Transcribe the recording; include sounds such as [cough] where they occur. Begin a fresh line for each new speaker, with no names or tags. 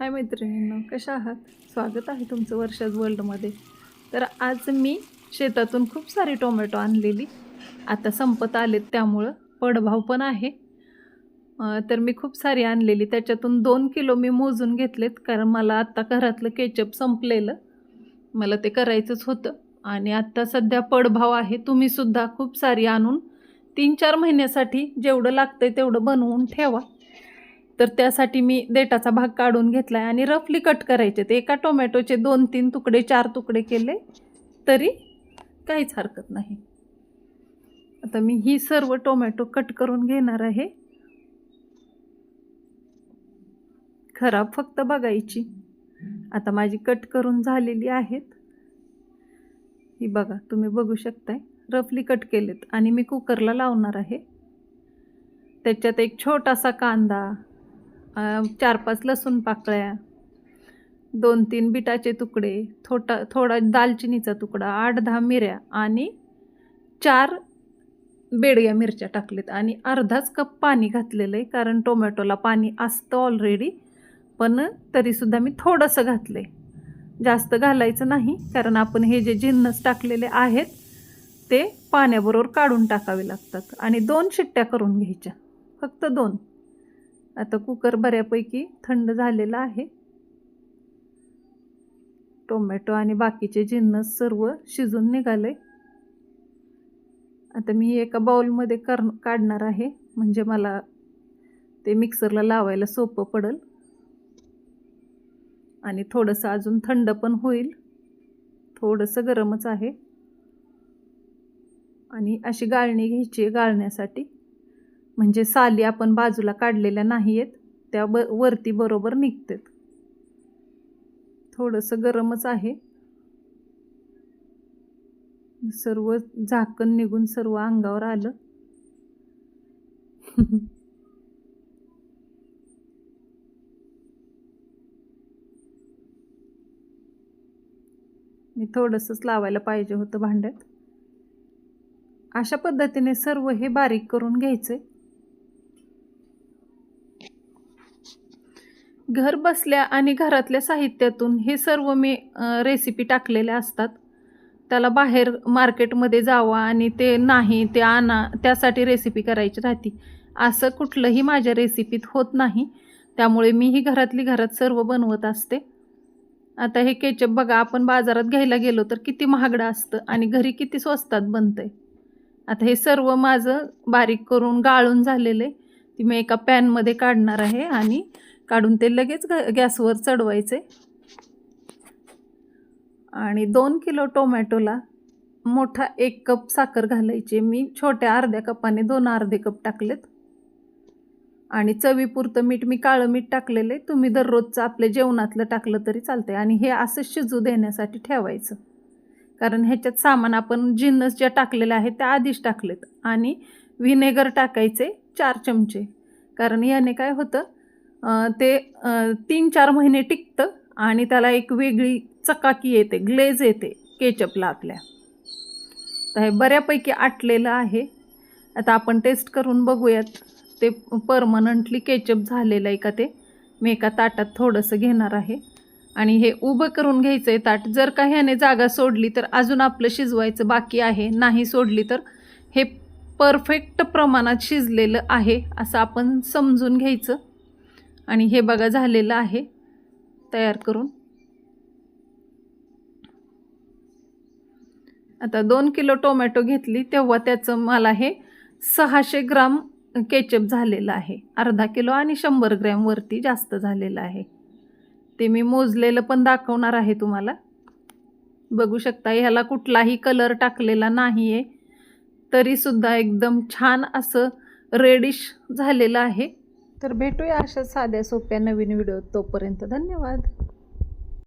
हाय मैत्रिणींनो कशा आहात? स्वागत आहे तुमचं वर्षाज वर्ल्डमध्ये तर आज मी शेतातून खूप सारी टोमॅटो आणलेली. आता संपत आलेत त्यामुळं पडभाव पण आहे. तर मी खूप सारी आणलेली. त्याच्यातून दोन किलो मी मोजून घेतलेत कारण मला आत्ता घरातलं केचप संपलेलं. मला ते करायचंच होतं. आणि आत्ता सध्या पडभाव आहे. तुम्हीसुद्धा खूप सारी आणून तीन चार महिन्यासाठी जेवढं लागतं आहे तेवढं बनवून ठेवा. तर त्यासाठी मी देठाचा भाग काढून घेतला आहे आणि रफली कट करायचे ते. एका टोमॅटोचे दोन तीन तुकडे चार तुकडे केले तरी काहीच हरकत नाही. आता मी ही सर्व टोमॅटो कट करून घेणार आहे. खराब फक्त बघायची. आता माझी कट करून झालेली आहेत. ही बघा तुम्ही बघू शकताय. रफली कट केलेत आणि मी कुकरला लावणार आहे. त्याच्यात एक छोटासा कांदा चार पाच लसूण पाकळ्या दोन तीन बिटाचे तुकडे थोटा थोडा दालचिनीचा तुकडा आठ दहा मिऱ्या आणि चार बेडग्या मिरच्या टाकलेत आणि अर्धाच कप पाणी घातलेलं आहे कारण टोमॅटोला पाणी असतं ऑलरेडी पण तरीसुद्धा मी थोडंसं घातलं आहे जास्त घालायचं नाही कारण आपण हे जे जिन्नस टाकलेले आहेत ते पाण्याबरोबर काढून टाकावे लागतात आणि दोन शिट्ट्या करून घ्यायच्या. फक्त दोन. आता कुकर बऱ्यापैकी थंड झालेला आहे. टोमॅटो आणि बाकीचे जिन्नस सर्व शिजून निघाले आता मी एका बाउलमध्ये कर काढणार आहे. म्हणजे मला ते मिक्सरला लावायला सोपं पडेल. आणि थोडंसं अजून थंड पण होईल. थोडंसं गरमच आहे. आणि अशी गाळणी घ्यायची आहे गाळण्यासाठी. म्हणजे साली आपण बाजूला काढलेल्या नाही आहेत त्या ब वरती बरोबर निघतात. थोडंसं गरमच आहे. सर्व झाकण निघून सर्व अंगावर आलं. [laughs] मी थोडंसंच लावायला पाहिजे होतं भांड्यात. अशा पद्धतीने सर्व हे बारीक करून घ्यायचे. घर बसल्या आणि घरातल्या साहित्यातून हे सर्व मी रेसिपी टाकलेल्या असतात. त्याला बाहेर मार्केटमध्ये जावा आणि ते नाही ते आणा त्यासाठी रेसिपी करायची राहते. असं कुठलंही माझ्या रेसिपीत होत नाही. त्यामुळे मी ही घरातली घरात सर्व बनवत असते. आता हे केचप बघा आपण बाजारात घ्यायला गेलो तर किती महागडं असतं आणि घरी किती स्वस्तात बनतंय. आता हे सर्व माझं बारीक करून गाळून झालेलं आहे. ती मी एका पॅनमध्ये काढणार आहे आणि काढून ते लगेच ग गॅसवर चढवायचे. आणि दोन किलो टोमॅटोला मोठा एक कप साखर घालायची. मी छोट्या अर्ध्या कपाने दोन अर्धे कप टाकलेत. आणि चवीपुरतं मीठ मी काळं मीठ टाकलेलं आहे. तुम्ही दररोजचं आपल्या जेवणातलं टाकलं तरी चालतंय. आणि हे असं शिजू देण्यासाठी ठेवायचं. कारण ह्याच्यात सामान आपण जिन्नस ज्या टाकलेल्या आहेत त्या आधीच टाकलेत. आणि व्हिनेगर टाकायचे चार चमचे. कारण याने काय होतं ते तीन चार महिने टिकतं आणि त्याला एक वेगळी चकाकी येते ग्लेज येते केचपला आपल्या तर हे बऱ्यापैकी आटलेलं आहे. आता आपण टेस्ट करून बघूयात. ते परमनंटली केचप झालेलं आहे का ते? मी एका ताटात थोडंसं घेणार आहे. आणि हे उभं करून घ्यायचं आहे ताट. जर का ह्याने जागा सोडली तर अजून आपलं शिजवायचं बाकी आहे. नाही सोडली तर हे परफेक्ट प्रमाणात शिजलेलं आहे असं आपण समजून घ्यायचं. आणि हे बघा झालेलं आहे. तयार करून. आता दोन किलो टोमॅटो घेतली तेव्हा त्याचं मला हे सहाशे ग्राम केचप झालेलं आहे. अर्धा किलो आणि शंभर ग्रॅमवरती जास्त झालेलं आहे. ते मी मोजलेलं पण दाखवणार आहे तुम्हाला. बघू शकता ह्याला कुठलाही कलर टाकलेला नाही आहे तरीसुद्धा एकदम छान असं रेडिश झालेलं आहे. तर भेटूया अशा साध्या सोप्या नवीन व्हिडिओ तोपर्यंत धन्यवाद.